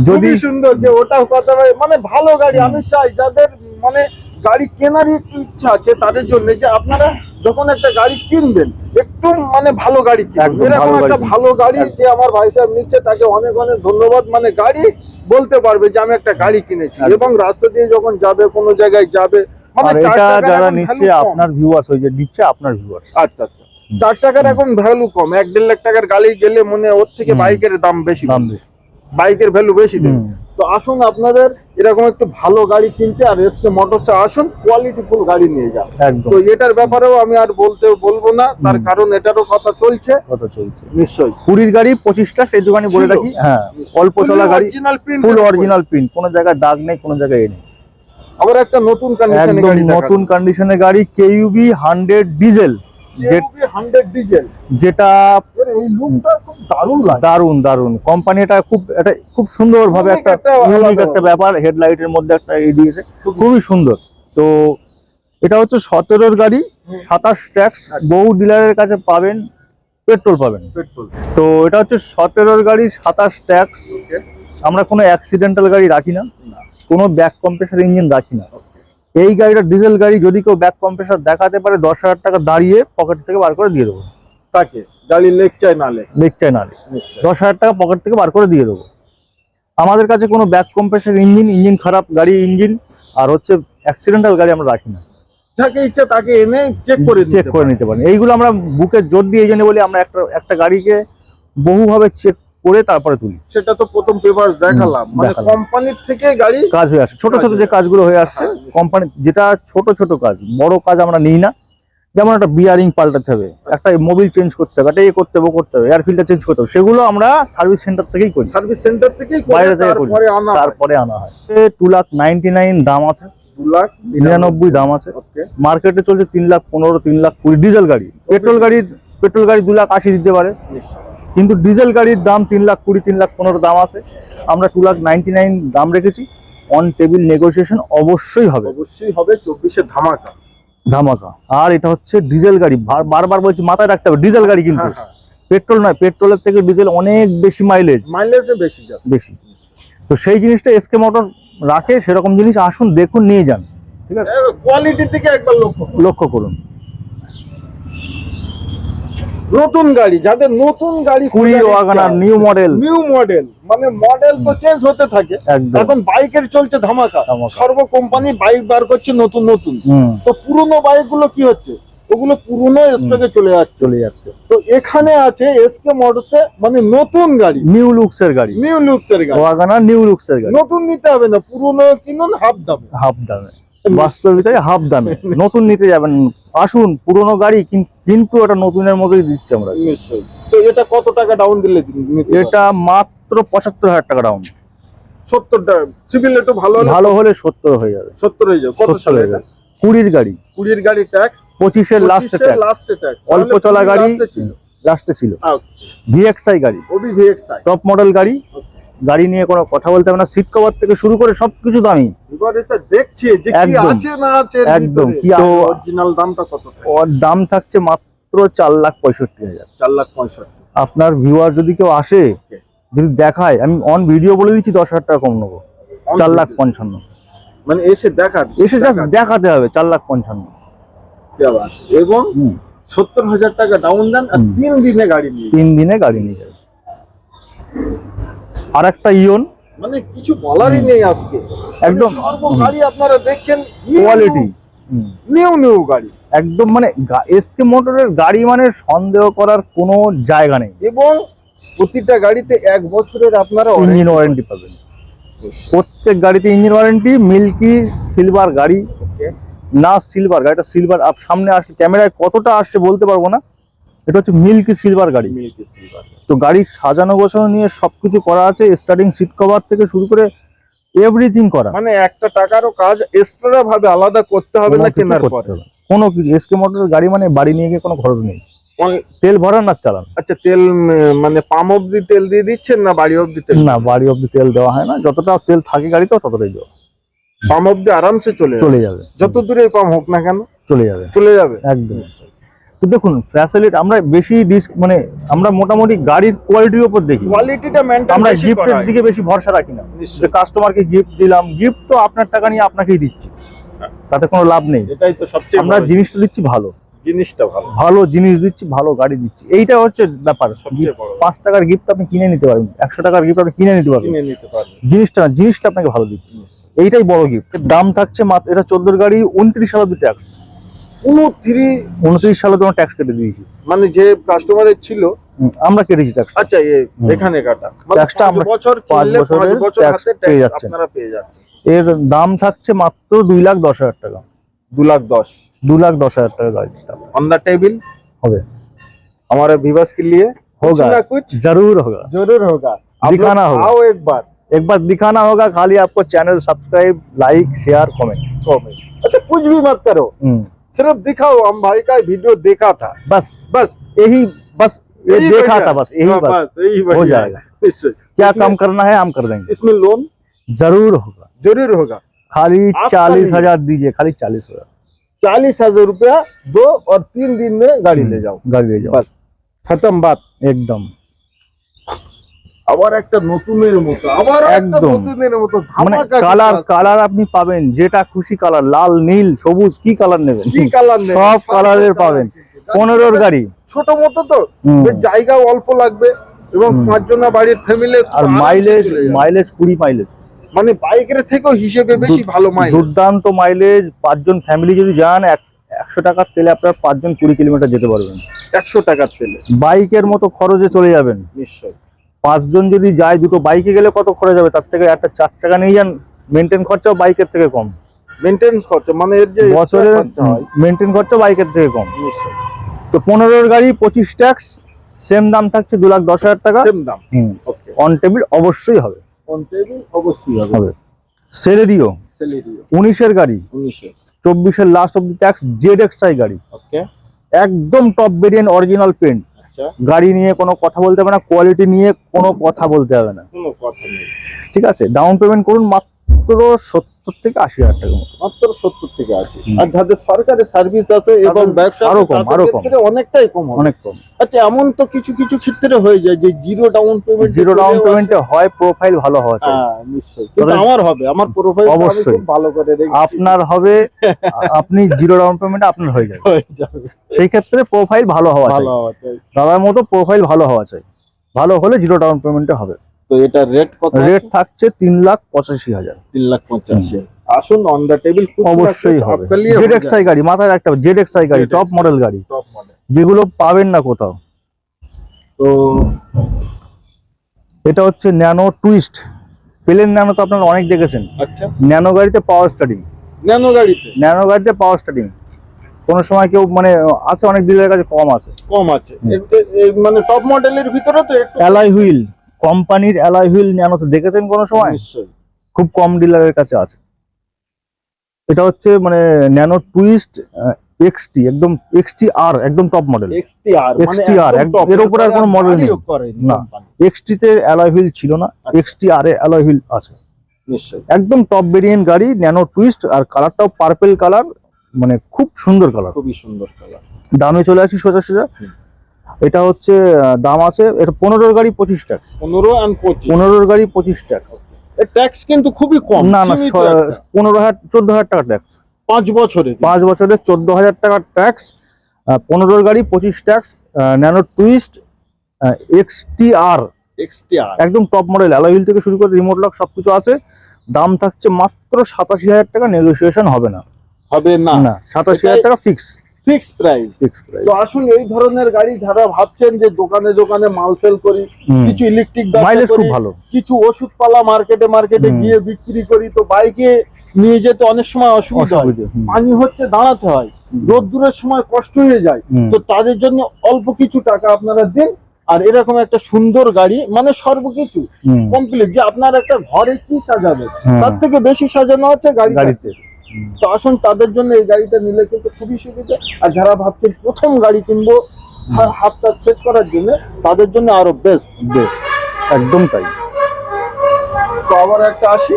[SPEAKER 1] যদি
[SPEAKER 2] সুন্দর যে ওটাও কথা মানে ভালো গাড়ি আমি চাই যাদের মানে গাড়ি কেনারই একটু ইচ্ছা আছে তাদের জন্য। যে আপনারা যখন একটা গাড়ি কিনবেন একটু মানে ভালো গাড়ি কিনবেন। এরকম একটা ভালো গাড়ি যে আমার ভাই সাহেব নিচ্ছে তাকে অনেক অনেক ধন্যবাদ। মানে গাড়ি বলতে পারবে যে আমি একটা গাড়ি কিনেছি। এবং রাস্তা দিয়ে যখন যাবে কোনো জায়গায় যাবে মানে
[SPEAKER 1] এটা যারা
[SPEAKER 2] এখন
[SPEAKER 1] নিচ্ছে আপনার ভিউয়ার্স ওই যে নিচ্ছে আপনার ভিউয়ার্স
[SPEAKER 2] আচ্ছা আচ্ছা। চার চাকার এখন ভ্যালু কম। এক দেড় লাখ টাকার গাড়ি গেলে মনে হয় ওর থেকে বাইকের দাম বেশি।
[SPEAKER 1] দাম বেশি।
[SPEAKER 2] বাইকের ভ্যালু বেশি দেবে। তো আসুন আপনাদের এরকম একটু ভালো গাড়ি কিনতে আর এসকে মোটরসে আসুন কোয়ালিটি ফুল গাড়ি নিয়ে যান। তো এটার ব্যাপারেও আমি আর বলতে বলব না তার কারণ এটারও কথা চলছে।
[SPEAKER 1] কথা চলছে।
[SPEAKER 2] নিশ্চয়ই।
[SPEAKER 1] কুড়ির গাড়ি পঁচিশটা সেই দোকানে বলে রাখি হ্যাঁ অল্প চলা গাড়ি ফুল অরিজিনাল প্রিন্ট কোনো জায়গায় দাগ নেই কোনো জায়গায় এ নেই।
[SPEAKER 2] আবার একটা নতুন কন্ডিশনে গাড়ি
[SPEAKER 1] নতুন কন্ডিশনের গাড়ি কেইউবি হান্ড্রেড ডিজেল যেটা
[SPEAKER 2] দারুণ
[SPEAKER 1] দারুণ কোম্পানি এটা খুব এটা খুব সুন্দর ভাবে একটা
[SPEAKER 2] একটা
[SPEAKER 1] ইউনিক
[SPEAKER 2] আলাদা
[SPEAKER 1] একটা ব্যাপার। হেডলাইটের মধ্যে একটা দিয়েছে। খুবই সুন্দর। তো এটা হচ্ছে সতেরোর গাড়ি সাতাশ ট্যাক্স বহু ডিলারের কাছে পাবেন পেট্রোল পাবেন।
[SPEAKER 2] পেট্রোল।
[SPEAKER 1] তো এটা হচ্ছে সতেরোর গাড়ি সাতাশ ট্যাক্স আমরা কোনো অ্যাক্সিডেন্টাল গাড়ি রাখি না। কোনো ব্যাক কম্প্রেসার ইঞ্জিন রাখি না। এই গাড়িটা ডিজেল গাড়ি যদি কেউ ব্যাক কম্প্রেসার দেখাতে পারে দশ হাজার টাকা দাঁড়িয়ে পকেট থেকে বার করে দিয়ে দেবো।
[SPEAKER 2] তাকে গাড়ি লেগ চাই না লেগ
[SPEAKER 1] চাই না দশ হাজার টাকা পকেট থেকে বার করে দিয়ে দেবো। আমাদের কাছে কোনো ব্যাক কম্প্রেসার ইঞ্জিন ইঞ্জিন খারাপ গাড়ি ইঞ্জিন আর হচ্ছে অ্যাক্সিডেন্টাল গাড়ি আমরা রাখি না।
[SPEAKER 2] যাকে ইচ্ছা তাকে এনে চেক করে
[SPEAKER 1] চেক করে নিতে পারেন। এইগুলো আমরা বুকে জোর দিয়ে এই জন্য বলি আমরা একটা একটা গাড়িকে বহুভাবে চেক করে তারপরে তুলি।
[SPEAKER 2] সেটা তো প্রথম পেপার দেখালাম। মানে কোম্পানির থেকে গাড়ি
[SPEAKER 1] কাজ হয়ে আসছে ছোট ছোট যে কাজগুলো হয়ে আসছে
[SPEAKER 2] হ্যাঁ,
[SPEAKER 1] কোম্পানি যেটা ছোট ছোট কাজ বড় কাজ আমরা নিই না। যেমন একটা বিয়ারিং পাল্টাতে হবে একটা মোবিল চেঞ্জ করতে হবে একটা এ করতে হবে করতে হবে এয়ার ফিল্টার চেঞ্জ করতে হবে সেগুলো আমরা সার্ভিস সেন্টার থেকেই করি।
[SPEAKER 2] সার্ভিস সেন্টার থেকেই করে
[SPEAKER 1] বাইরে থেকে করি।
[SPEAKER 2] তারপরে আনা হয়।
[SPEAKER 1] হয়। টু লাখ নাইনটি নাইন দাম আছে।
[SPEAKER 2] দু লাখ
[SPEAKER 1] নিরানব্বই দাম আছে।
[SPEAKER 2] ওকে
[SPEAKER 1] মার্কেটে চলছে তিন লাখ পনেরো তিন লাখ কুড়ি। ডিজেল গাড়ি। পেট্রোল গাড়ির পেট্রোল গাড়ি দু লাখ আশি দিতে পারে। কিন্তু ডিজেল গাড়ির দাম তিন লাখ কুড়ি তিন লাখ পনেরো দাম আছে। আমরা টু লাখ নাইনটি নাইন দাম রেখেছি। অন টেবিল নেগোসিয়েশন অবশ্যই হবে।
[SPEAKER 2] অবশ্যই হবে চব্বিশে ধামাকা।
[SPEAKER 1] ধামাকা। আর এটা হচ্ছে ডিজেল গাড়ি। বারবার বলছি মাথায় রাখতে হবে ডিজেল গাড়ি কিন্তু।
[SPEAKER 2] হ্যাঁ,
[SPEAKER 1] পেট্রোল নয় পেট্রোলের থেকে ডিজেল অনেক বেশি মাইলেজ
[SPEAKER 2] মাইলেজে বেশি
[SPEAKER 1] বেশি। তো সেই জিনিসটা এসকে মোটর রাখে সেরকম জিনিস। আসুন দেখুন নিয়ে যান। ঠিক আছে।
[SPEAKER 2] কোয়ালিটির দিকে একবার লক্ষ্য
[SPEAKER 1] লক্ষ্য করুন।
[SPEAKER 2] নতুন গাড়ি যাদের নতুন গাড়ি
[SPEAKER 1] কুড়ি Wagon R new
[SPEAKER 2] model new model মানে মডেল তো চেঞ্জ হতে থাকে। এখন বাইকের চলছে ধামাকা। সর্ব কোম্পানি বাইক বার করছে নতুন নতুন। তো পুরনো বাইকগুলো কি হচ্ছে? ওগুলো পুরনো স্টকে চলে যাচ্ছে।
[SPEAKER 1] চলে যাচ্ছে।
[SPEAKER 2] তো এখানে আছে এসকে মোটরসে মানে নতুন গাড়ি।
[SPEAKER 1] নিউ লুকস এর গাড়ি।
[SPEAKER 2] নিউ লুকস এর গাড়ি।
[SPEAKER 1] ওয়াগানার নিউ লুকস এর গাড়ি।
[SPEAKER 2] নতুন নিতে হবে না পুরনো কিনুন হাফ দামে।
[SPEAKER 1] হাফ দামে। বাস্তব ভিতরে হাফ দামে। নতুন নিতে যাবেন। আসুন পুরনো গাড়ি কিন্তু ওটা নতুনের মতোই দিচ্ছি আমরা।
[SPEAKER 2] তো এটা কত টাকা ডাউন দিলে
[SPEAKER 1] এটা মাত্র পঁচাত্তর হাজার টাকা ডাউন
[SPEAKER 2] সত্তর সিভিল একটু ভালো
[SPEAKER 1] ভালো হলে সত্তর হয়ে যাবে।
[SPEAKER 2] সত্তর হয়ে যাবে। কত সালে
[SPEAKER 1] হয়ে যাবে। কুড়ির গাড়ি।
[SPEAKER 2] কুড়ির গাড়ি ট্যাক্স
[SPEAKER 1] পঁচিশের লাস্টে
[SPEAKER 2] লাস্টে ট্যাক্স
[SPEAKER 1] অল্প চলা গাড়ি
[SPEAKER 2] ছিল।
[SPEAKER 1] লাস্টে ছিল। ভিএক্সআই গাড়ি।
[SPEAKER 2] ওবি ভিএক্সআই
[SPEAKER 1] টপ মডেল গাড়ি। গাড়ি নিয়ে কোনো কথা বলতে হবে না। সিট কভার থেকে শুরু করে সবকিছু দামি।
[SPEAKER 2] দেখছি যে কি
[SPEAKER 1] একদম,
[SPEAKER 2] আছে না আছে
[SPEAKER 1] একদম, কি
[SPEAKER 2] কি অরিজিনাল দামটা কত?
[SPEAKER 1] ওর দাম থাকছে মাত্র চার লাখ পঁয়ষট্টি হাজার।
[SPEAKER 2] চার লাখ পঁয়ষট্টি।
[SPEAKER 1] আপনার ভিউয়ার যদি কেউ আসে যদি দেখায় আমি অন ভিডিও বলে দিচ্ছি দশ হাজার টাকা কম নেব। চার লাখ পঞ্চান্ন।
[SPEAKER 2] মানে এসে দেখা
[SPEAKER 1] এসে জাস্ট দেখাতে হবে চার লাখ পঞ্চান্ন।
[SPEAKER 2] এবং সত্তর হাজার টাকা ডাউন দেন আর তিন দিনে গাড়ি নিয়ে
[SPEAKER 1] তিন দিনে গাড়ি নিয়ে যাবে। আর একটা ইয়ন।
[SPEAKER 2] মানে কিছু বলারই নেই আজকে।
[SPEAKER 1] একদম।
[SPEAKER 2] গাড়ি আপনারা দেখছেন
[SPEAKER 1] কোয়ালিটি
[SPEAKER 2] নিউ। নিউ গাড়ি।
[SPEAKER 1] একদম মানে এসকে মোটরের গাড়ি মানে সন্দেহ করার কোনো জায়গা নেই।
[SPEAKER 2] এবং প্রতিটা গাড়িতে এক বছরের আপনারা
[SPEAKER 1] ইঞ্জিন ওয়ারেন্টি পাবেন। প্রত্যেক গাড়িতে ইঞ্জিন ওয়ারেন্টি মিল্কি সিলভার গাড়ি না সিলভার গাড়িটা সিলভার আপ সামনে আসলে ক্যামেরায় কতটা আসছে বলতে পারব না। এটা হচ্ছে মিল্কি সিলভার গাড়ি।
[SPEAKER 2] মিল্কি সিলভার
[SPEAKER 1] তো গাড়ি সাজানো গোছানো নিয়ে সবকিছু করা আছে স্টার্টিং সিট কভার থেকে শুরু করে এভরিথিং করা।
[SPEAKER 2] মানে একটা টাকারও কাজ এক্সট্রা ভাবে আলাদা করতে হবে না কেনার পরে।
[SPEAKER 1] কোনো এসকে মোটরের গাড়ি মানে বাড়ি নিয়ে গিয়ে কোনো খরচ নেই। তেল ভরান না চালান।
[SPEAKER 2] আচ্ছা তেল মানে পাম অব্দি তেল দিয়ে দিচ্ছেন না বাড়ি অব্দি তেল?
[SPEAKER 1] না বাড়ি অব্দি তেল দেওয়া হয় না। যতটা তেল থাকে গাড়িতেও ততটাই দেওয়া।
[SPEAKER 2] পাম অব্দি আরামসে চলে
[SPEAKER 1] চলে যাবে।
[SPEAKER 2] যত দূরে পাম হোক না কেন
[SPEAKER 1] চলে যাবে।
[SPEAKER 2] চলে যাবে।
[SPEAKER 1] একদম। তো দেখুন ফ্যাসিলিটি আমরা বেশি ডিস্ক মানে আমরা মোটামুটি গাড়ির কোয়ালিটির উপর দেখি।
[SPEAKER 2] কোয়ালিটিটা
[SPEAKER 1] আমরা গিফটের দিকে বেশি ভরসা রাখি না। যে কাস্টমারকে গিফট দিলাম গিফট তো আপনার টাকা নিয়ে আপনাকেই দিচ্ছি। তাতে কোনো লাভ নেই।
[SPEAKER 2] এটাই তো সবচেয়ে
[SPEAKER 1] আমরা জিনিসটা দিচ্ছি ভালো।
[SPEAKER 2] জিনিসটা ভালো।
[SPEAKER 1] ভালো জিনিস দিচ্ছি ভালো গাড়ি দিচ্ছি। এইটা হচ্ছে ব্যাপার।
[SPEAKER 2] সবচেয়ে বড়।
[SPEAKER 1] পাঁচ টাকার গিফট আপনি কিনে নিতে পারবেন। একশো টাকার গিফট আপনি কিনে নিতে পারবেন।
[SPEAKER 2] কিনে নিতে পারবে
[SPEAKER 1] জিনিসটা জিনিসটা আপনাকে ভালো দিচ্ছি। এইটাই বড় গিফট দাম থাকছে মাত্র এটা চোদ্দোর গাড়ি উনত্রিশ সালে অব্দি ট্যাক্স
[SPEAKER 2] উনত্রিশ
[SPEAKER 1] উনত্রিশ সালে তোমার ট্যাক্স কেটে দিয়েছি
[SPEAKER 2] মানে যে কাস্টমারের ছিল
[SPEAKER 1] হুম, আমরা কেটেছি ট্যাক্স
[SPEAKER 2] আচ্ছা এ
[SPEAKER 1] হুম।
[SPEAKER 2] এখানে কাটা মানে
[SPEAKER 1] ট্যাক্সটা
[SPEAKER 2] পাঁচ
[SPEAKER 1] আমরা
[SPEAKER 2] বছর
[SPEAKER 1] পাঁচ
[SPEAKER 2] কিনলে পাঁচ
[SPEAKER 1] বছরের
[SPEAKER 2] বছর
[SPEAKER 1] ট্যাক্স
[SPEAKER 2] হাতে
[SPEAKER 1] পেয়ে
[SPEAKER 2] ট্যাক্স
[SPEAKER 1] যাচ্ছেন।
[SPEAKER 2] আপনারা পেয়ে যাচ্ছেন
[SPEAKER 1] এর দাম থাকছে মাত্র দুই লাখ দশ হাজার টাকা
[SPEAKER 2] দু লাখ দশ
[SPEAKER 1] দু লাখ দশ হাজার টাকা গাড়ির দাম
[SPEAKER 2] ऑन द टेबल
[SPEAKER 1] হবে
[SPEAKER 2] हमारे व्यूवर्स के लिए कुछ
[SPEAKER 1] होगा।
[SPEAKER 2] ना कुछ
[SPEAKER 1] जरूर होगा
[SPEAKER 2] जरूर होगा आप
[SPEAKER 1] दिखाना
[SPEAKER 2] लोग
[SPEAKER 1] होगा।
[SPEAKER 2] आओ एक बार
[SPEAKER 1] एक बार दिखाना होगा खाली आपको channel subscribe like share comment
[SPEAKER 2] comment अच्छा कुछ भी मत करो सिर्फ़ दिखा हुआ हम भाई का वीडियो देखा था।
[SPEAKER 1] बस।
[SPEAKER 2] बस।
[SPEAKER 1] यही बस
[SPEAKER 2] यही
[SPEAKER 1] देखा था बस यही
[SPEAKER 2] हाँ,
[SPEAKER 1] बस।
[SPEAKER 2] यही
[SPEAKER 1] हो जाएगा। क्या काम करना है हम कर देंगे।
[SPEAKER 2] इसमें लोन
[SPEAKER 1] ज़रूर होगा।
[SPEAKER 2] ज़रूर होगा।
[SPEAKER 1] खाली चालीस हज़ार दीजिए खाली चालीस हज़ार।
[SPEAKER 2] चालीस हज़ार रुपया दो और तीन दिन में गाड़ी ले हम्म, जाओ।
[SPEAKER 1] गाड़ी ले जाओ।
[SPEAKER 2] बस। खत्म बात।
[SPEAKER 1] एकदम।
[SPEAKER 2] আবার একটা নতুনের মতো আবার
[SPEAKER 1] একদম।
[SPEAKER 2] নতুনের মতো
[SPEAKER 1] মানে কালার কালার আপনি পাবেন যেটা খুশি কালার লাল নীল সবুজ কি কালার নেবেন?
[SPEAKER 2] কি কালার নেই
[SPEAKER 1] সব কালারের পাবেন। পনেরোর গাড়ি।
[SPEAKER 2] ছোট মতো তো জায়গা অল্প লাগবে এবং। পাঁচজনা বাড়ির ফ্যামিলি
[SPEAKER 1] আর মাইলেজ মাইলেজ কুড়ি মাইলেজ
[SPEAKER 2] মানে বাইকের থেকেও হিসেবে বেশি ভালো মাইলেজ
[SPEAKER 1] দুর্দান্ত মাইলেজ পাঁচজন ফ্যামিলি যদি যান এক একশো টাকার তেলে আপনার পাঁচজন কুড়ি কিলোমিটার যেতে পারবেন।
[SPEAKER 2] একশো টাকার তেলে।
[SPEAKER 1] বাইকের মতো খরচে চলে যাবেন।
[SPEAKER 2] নিশ্চয়
[SPEAKER 1] পাঁচজন যদি যায় দুটো বাইকে গেলে কত খরচ হবে? তার থেকে একটা চার টাকা নিয়ে যান মেনটেন খরচাও বাইকের থেকে কম।
[SPEAKER 2] মেনটেন্স খরচা মানে এর যে
[SPEAKER 1] বছরে মেনটেন খরচা বাইকের থেকে কম। তো পনেরোর গাড়ি পঁচিশ ট্যাক্স সেম দাম থাকছে দু লাখ দশ হাজার টাকা।
[SPEAKER 2] সেম দাম। ওকে
[SPEAKER 1] অন টেবিল অবশ্যই হবে।
[SPEAKER 2] অন টেবিল অবশ্যই হবে।
[SPEAKER 1] সেলেরিও। উনিশের গাড়ি। চব্বিশের last of the tax Z XI গাড়ি।
[SPEAKER 2] ওকে
[SPEAKER 1] একদম টপ ভেরিয়েন্ট অরিজিনাল পেন্ট গাড়ি নিয়ে কোনো কথা বলতে হবে না কোয়ালিটি নিয়ে কোনো কথা বলতে হবে না।
[SPEAKER 2] কোনো কথা নেই।
[SPEAKER 1] ঠিক আছে? ডাউন পেমেন্ট করুন মাত্র সত্তর থেকে আশি হাজার টাকার মতো।
[SPEAKER 2] মাত্র সত্তর থেকে আশি। আর যাদের সরকারি সার্ভিস আছে এবং ব্যবসা আরও
[SPEAKER 1] কম, আরও কম।
[SPEAKER 2] অনেকটাই কম
[SPEAKER 1] অনেক কম।
[SPEAKER 2] আচ্ছা এমন তো কিছু কিছু ক্ষেত্রে হয়ে যায় যে zero down payment
[SPEAKER 1] zero down পেমেন্টে হয় প্রোফাইল ভালো হওয়া চাই।
[SPEAKER 2] হ্যাঁ নিশ্চয়ই। কিন্তু আমার হবে আমার প্রোফাইল
[SPEAKER 1] অবশ্যই।
[SPEAKER 2] ভালো করে
[SPEAKER 1] আপনার হবে আপনি জিরো ডাউন পেমেন্ট আপনার হয়ে যাবে। সেই ক্ষেত্রে প্রোফাইল ভালো হওয়া চাই। দাদার মতো প্রোফাইল ভালো হওয়া চাই। ভালো হলে জিরো ডাউন পেমেন্টে হবে।
[SPEAKER 2] তো এটা রেট কত
[SPEAKER 1] রেট থাকছে তিন লাখ পঁচাশি হাজার।
[SPEAKER 2] তিন লাখ আসুন অন দ্য টেবিল
[SPEAKER 1] অবশ্যই হবে। জেড এক্সআই গাড়ি মাথায় রাখতে হবে জেড এক্সআই গাড়ি টপ মডেল গাড়ি।
[SPEAKER 2] টপ মডেল
[SPEAKER 1] যেগুলো পাবেন না কোথাও।
[SPEAKER 2] তো
[SPEAKER 1] এটা হচ্ছে ন্যানো টুইস্ট প্লেন ন্যানো তো আপনারা অনেক দেখেছেন।
[SPEAKER 2] আচ্ছা।
[SPEAKER 1] ন্যানো গাড়িতে পাওয়ার স্টারিং
[SPEAKER 2] ন্যানো গাড়িতে?
[SPEAKER 1] ন্যানো গাড়িতে পাওয়ার স্টার্টিং কোনো সময় কেউ মানে আছে অনেক ডিলারের কাছে কম আছে।
[SPEAKER 2] কম আছে। মানে টপ মডেলের ভিতরে তো একটু
[SPEAKER 1] অ্যালয় হুইল কোম্পানির অ্যালয় হুইল ন্যানো তো দেখেছেন কোনো সময়?
[SPEAKER 2] নিশ্চয়ই।
[SPEAKER 1] খুব কম ডিলারের কাছে আছে। এটা হচ্ছে মানে ন্যানো টুইস্ট এক্সটি একদম এক্সটি আর একদম টপ মডেল
[SPEAKER 2] এক্সটিআর
[SPEAKER 1] XTR, এক- এর উপরে আর কোনো মডেল নেই। না। এক্সটিতে অ্যালয় হুইল ছিল না
[SPEAKER 2] আচ্ছা।
[SPEAKER 1] এক্সটি আর এ অ্যালয় হুইল আছে।
[SPEAKER 2] নিশ্চয়ই।
[SPEAKER 1] একদম টপ ভেরিয়েন্ট গাড়ি ন্যানো টুইস্ট আর কালারটাও পার্পেল কালার মানে খুব সুন্দর কালার
[SPEAKER 2] খুবই সুন্দর কালার
[SPEAKER 1] দামে চলে আসি সোজা সোজা। এটা হচ্ছে দাম আছে এটা পনেরোর গাড়ি পঁচিশ ট্যাক্স।
[SPEAKER 2] পনেরো
[SPEAKER 1] পনেরোর গাড়ি পঁচিশ ট্যাক্স।
[SPEAKER 2] ট্যাক্স কিন্তু খুবই কম
[SPEAKER 1] না না। পনেরো হাজার চোদ্দ হাজার টাকা ট্যাক্স।
[SPEAKER 2] পাঁচ বছরে
[SPEAKER 1] পাঁচ বছরের চোদ্দ হাজার টাকার ট্যাক্স। পনেরোর গাড়ি পঁচিশ tax. Nano twist XT R.
[SPEAKER 2] XTR
[SPEAKER 1] একদম টপ মডেল অ্যালাইল থেকে শুরু করে রিমোট লক সবকিছু আছে। দাম থাকছে মাত্র সাতাশি হাজার টাকা নেগোসিয়েশন হবে না।
[SPEAKER 2] হবে না।
[SPEAKER 1] না সাতাশি হাজার টাকা ফিক্স
[SPEAKER 2] ফিক্স প্রাইস। তো আসুন এই ধরনের গাড়ি যারা ভাবছেন যে দোকানে দোকানে মাল সেল করি কিছু ইলেকট্রিক
[SPEAKER 1] মাইলেজ খুব ভালো।
[SPEAKER 2] কিছু ওষুধপালা মার্কেটে মার্কেটে গিয়ে বিক্রি করি তো বাইকে নিয়ে যেতে অনেক সময় অসুবিধা হয়। পানি হচ্ছে দাঁড়াতে হয়। রোদ্দুরের সময় কষ্ট হয়ে যায়। তো তাদের জন্য অল্প কিছু টাকা আপনারা দিন আর এরকম একটা সুন্দর গাড়ি মানে সর্বকিছু কমপ্লিট যে আপনার একটা ঘরে কি সাজাবে তার থেকে বেশি সাজানো হচ্ছে গাড়ি
[SPEAKER 1] গাড়িতে।
[SPEAKER 2] তো আসুন তাদের জন্য এই গাড়িটা নিলে কিন্তু খুবই সুবিধা। আর যারা ভাবছেন প্রথম গাড়ি কিনবো হাতটা সেট করার জন্য তাদের জন্য আরও বেস্ট
[SPEAKER 1] বেশ একদম তাই।
[SPEAKER 2] তো আবার একটা আসি।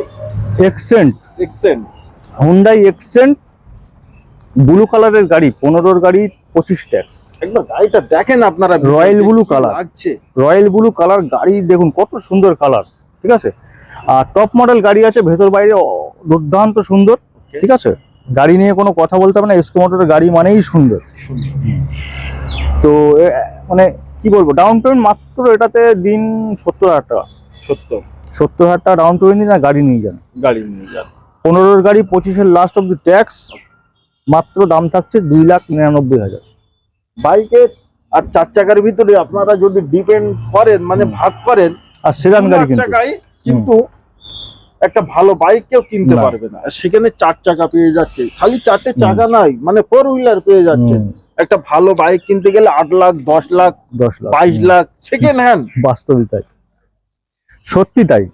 [SPEAKER 1] Accent
[SPEAKER 2] Accent
[SPEAKER 1] Hyundai Accent blue কালারের গাড়ি পনেরোর গাড়ি পঁচিশ ট্যাক্স
[SPEAKER 2] একবার গাড়িটা দেখেন আপনারা
[SPEAKER 1] Royal blue
[SPEAKER 2] কি
[SPEAKER 1] color।
[SPEAKER 2] লাগছে।
[SPEAKER 1] রয়্যাল ব্লু কালার গাড়ি দেখুন কত সুন্দর কালার ঠিক আছে? আর টপ মডেল গাড়ি আছে ভেতর বাইরে দুর্দান্ত সুন্দর। ঠিক আছে? গাড়ি নিয়ে কোনো কথা বলতে হবে না এসকো মোটরের গাড়ি মানেই সুন্দর। তো মানে কি বলব ডাউন পেমেন্ট মাত্র এটাতে দিন সত্তর হাজার টাকা।
[SPEAKER 2] সত্য
[SPEAKER 1] সত্তর হাজার টাকা ডাউন পেমেন্ট দিন আর গাড়ি নিয়ে যান।
[SPEAKER 2] গাড়ি নিয়ে যান।
[SPEAKER 1] পনেরোর গাড়ি পঁচিশের লাস্ট অব দি ট্যাক্স মাত্র দাম থাকছে দুই লাখ নিরানব্বই হাজার।
[SPEAKER 2] বাইকের আর চার চাকার ভিতরে আপনারা যদি ডিপেন্ড করেন মানে ভাগ করেন
[SPEAKER 1] আর সেদান
[SPEAKER 2] দু
[SPEAKER 1] গাড়ি কিন্তু
[SPEAKER 2] একটা ভালো বাইক কেউ কিনতে পারবে না। সেখানে চার চাকা পেয়ে যাচ্ছে। খালি চারটে চাকা নাই মানে ফোর হুইলার পেয়ে যাচ্ছে। একটা ভালো বাইক কিনতে গেলে আট লাখ দশ লাখ
[SPEAKER 1] দশ লাখ
[SPEAKER 2] বাইশ লাখ সেকেন্ড হ্যান্ড
[SPEAKER 1] বাস্তবিক তাই। সত্যি তাই।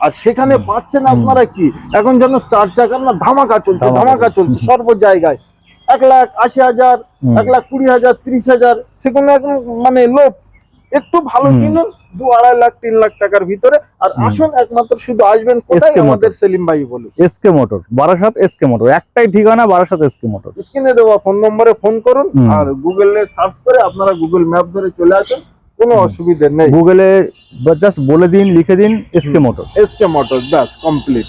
[SPEAKER 2] আর সেখানে পাচ্ছেন আপনারা কি? এখন যেন চার চাকার না ধামাকা চলছে
[SPEAKER 1] ধামাকা চলছে।
[SPEAKER 2] সর্ব জায়গায়। এক লাখ আশি হাজার এক লাখ কুড়ি হাজার ত্রিশ হাজার সেখানে মানে লোক একটু ভালো। কিনুন দু আড়াই লাখ তিন লাখ টাকার ভিতরে। আর আসুন একমাত্র শুধু আসবেন কোথায়? আমাদের সেলিম ভাই বলুন
[SPEAKER 1] SK motor Barasat SK motor. একটাই ঠিকানা বারাসাত এসকে মোটর।
[SPEAKER 2] স্ক্রিনে দেওয়া ফোন নম্বরে ফোন করুন। আর গুগলে সার্চ করে আপনারা গুগল ম্যাপ ধরে চলে আসুন। কোনো
[SPEAKER 1] অসুবিধা
[SPEAKER 2] অসুবিধে নেই।
[SPEAKER 1] গুগলে জাস্ট বলে দিন লিখে দিন এসকে মোটর।
[SPEAKER 2] এসকে মোটর ব্যাস কমপ্লিট